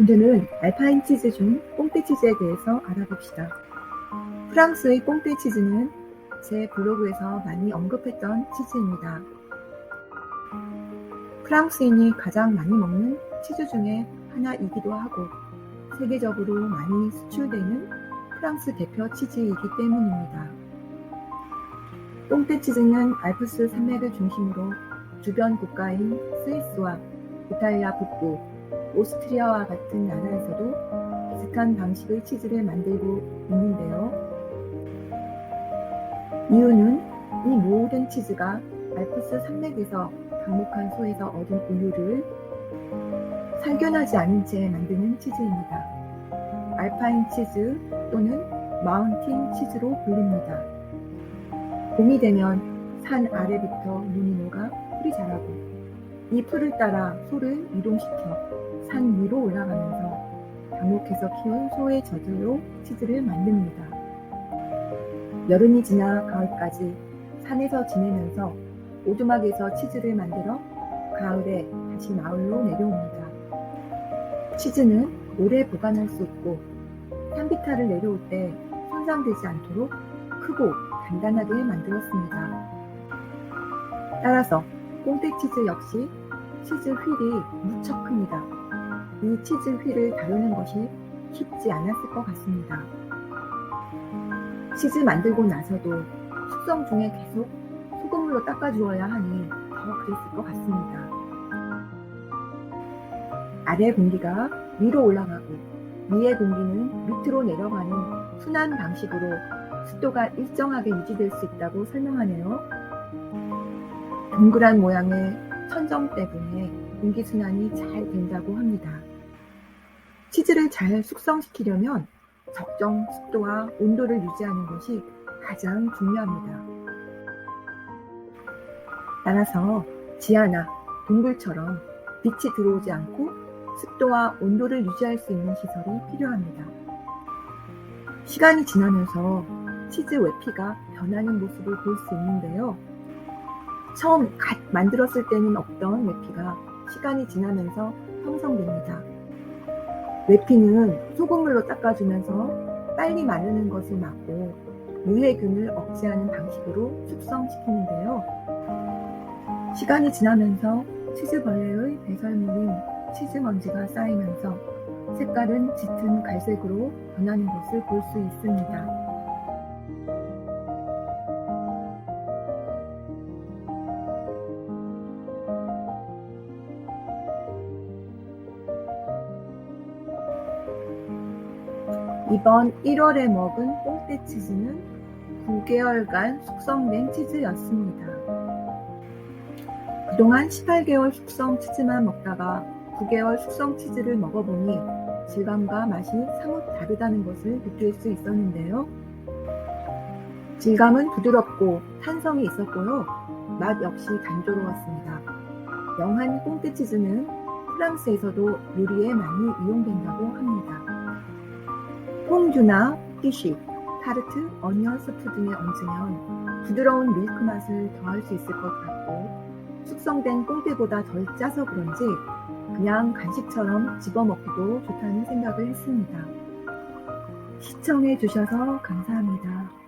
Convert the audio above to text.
오늘은 알파인 치즈 중 꽁떼 치즈에 대해서 알아봅시다. 프랑스의 꽁떼 치즈는 제 블로그에서 많이 언급했던 치즈입니다. 프랑스인이 가장 많이 먹는 치즈 중에 하나이기도 하고 세계적으로 많이 수출되는 프랑스 대표 치즈이기 때문입니다. 꽁떼 치즈는 알프스 산맥을 중심으로 주변 국가인 스위스와 이탈리아 북부, 오스트리아와 같은 나라에서도 비슷한 방식의 치즈를 만들고 있는데요. 이유는 이 모든 치즈가 알프스 산맥에서 강목한 소에서 얻은 우유를 살균하지 않은 채 만드는 치즈입니다. 알파인 치즈 또는 마운틴 치즈로 불립니다. 봄이 되면 산 아래부터 눈이 녹아 풀이 자라고 이 풀을 따라 소를 이동시켜 산 위로 올라가면서 방목해서 키운 소의 젖으로 치즈를 만듭니다. 여름이 지나 가을까지 산에서 지내면서 오두막에서 치즈를 만들어 가을에 다시 마을로 내려옵니다. 치즈는 오래 보관할 수 있고 산비탈을 내려올 때 손상되지 않도록 크고 단단하게 만들었습니다. 따라서 꽁떼 치즈 역시 치즈 휠이 무척 큽니다. 이 치즈 휠을 다루는 것이 쉽지 않았을 것 같습니다. 치즈 만들고 나서도 숙성 중에 계속 소금물로 닦아주어야 하니 더 그랬을 것 같습니다. 아래 공기가 위로 올라가고 위의 공기는 밑으로 내려가는 순환 방식으로 습도가 일정하게 유지될 수 있다고 설명하네요. 동그란 모양의 천정 때문에 공기순환이 잘 된다고 합니다. 치즈를 잘 숙성시키려면 적정 습도와 온도를 유지하는 것이 가장 중요합니다. 따라서 지하나 동굴처럼 빛이 들어오지 않고 습도와 온도를 유지할 수 있는 시설이 필요합니다. 시간이 지나면서 치즈 외피가 변하는 모습을 볼 수 있는데요. 처음 갓 만들었을 때는 없던 외피가 시간이 지나면서 형성됩니다. 외피는 소금물로 닦아주면서 빨리 마르는 것을 막고 유해균을 억제하는 방식으로 숙성시키는데요. 시간이 지나면서 치즈벌레의 배설물인 치즈먼지가 쌓이면서 색깔은 짙은 갈색으로 변하는 것을 볼 수 있습니다. 이번 1월에 먹은 뽕떼 치즈는 9개월간 숙성된 치즈였습니다. 그동안 18개월 숙성 치즈만 먹다가 9개월 숙성 치즈를 먹어보니 질감과 맛이 사뭇 다르다는 것을 느낄 수 있었는데요. 질감은 부드럽고 탄성이 있었고요. 맛 역시 단조로웠습니다. 영한 꽁떼 치즈는 프랑스에서도 요리에 많이 이용된다고 합니다. 퐁듀나 끼쉬, 타르트, 어니언 스프 등에 얹으면 부드러운 밀크 맛을 더할 수 있을 것 같고 숙성된 꽁떼보다 덜 짜서 그런지 그냥 간식처럼 집어먹기도 좋다는 생각을 했습니다. 시청해 주셔서 감사합니다.